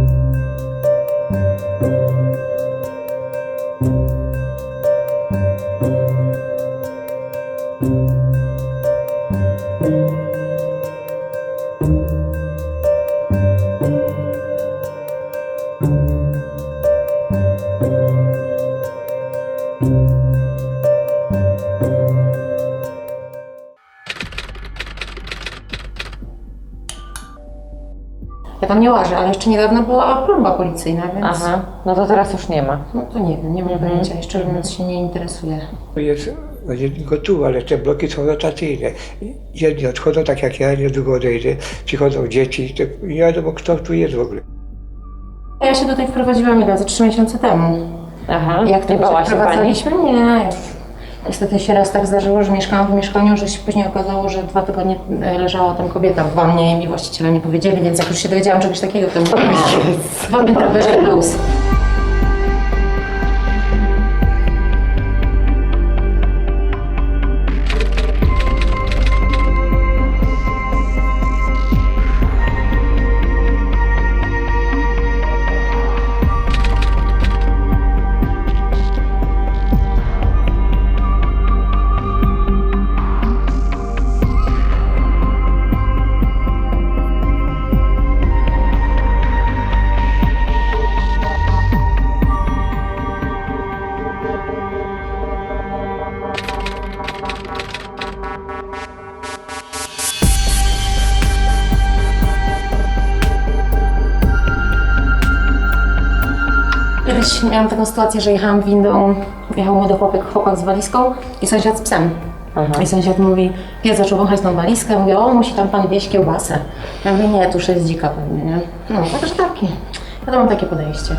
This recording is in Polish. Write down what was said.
Bye. Tam nie łażę, ale jeszcze niedawno była próba policyjna, więc Aha, no to teraz już nie ma. no to nie wiem, nie mam pojęcia, jeszcze mówiąc się nie interesuje. Jest nie tylko tu, ale te bloki są rotacyjne. Jedni odchodzą tak jak ja, niedługo odejdę. Przychodzą dzieci, to nie wiadomo kto tu jest w ogóle. Ja się tutaj wprowadziłam ile? Ze trzy miesiące temu. Aha, Jak to nie bała się pani? przeprowadzaliśmy? Nie. już Niestety się raz tak zdarzyło, że mieszkałam w mieszkaniu, że się później okazało, że dwa tygodnie leżała tam kobieta w wannie i mi właściciele nie powiedzieli, więc jak już się dowiedziałam czegoś takiego, to mówiłam, w wannie trawerze plus. Kiedyś miałam taką sytuację, że jechałam windą, jechał młody chłopak, chłopak z walizką i sąsiad z psem. I sąsiad mówi, pies zaczął wąchać tą walizkę, mówię, o, musi tam pan wieść kiełbasę. Ja mówię, nie, tu już jest dzika pewnie, nie? No, także taki. Ja to mam takie podejście.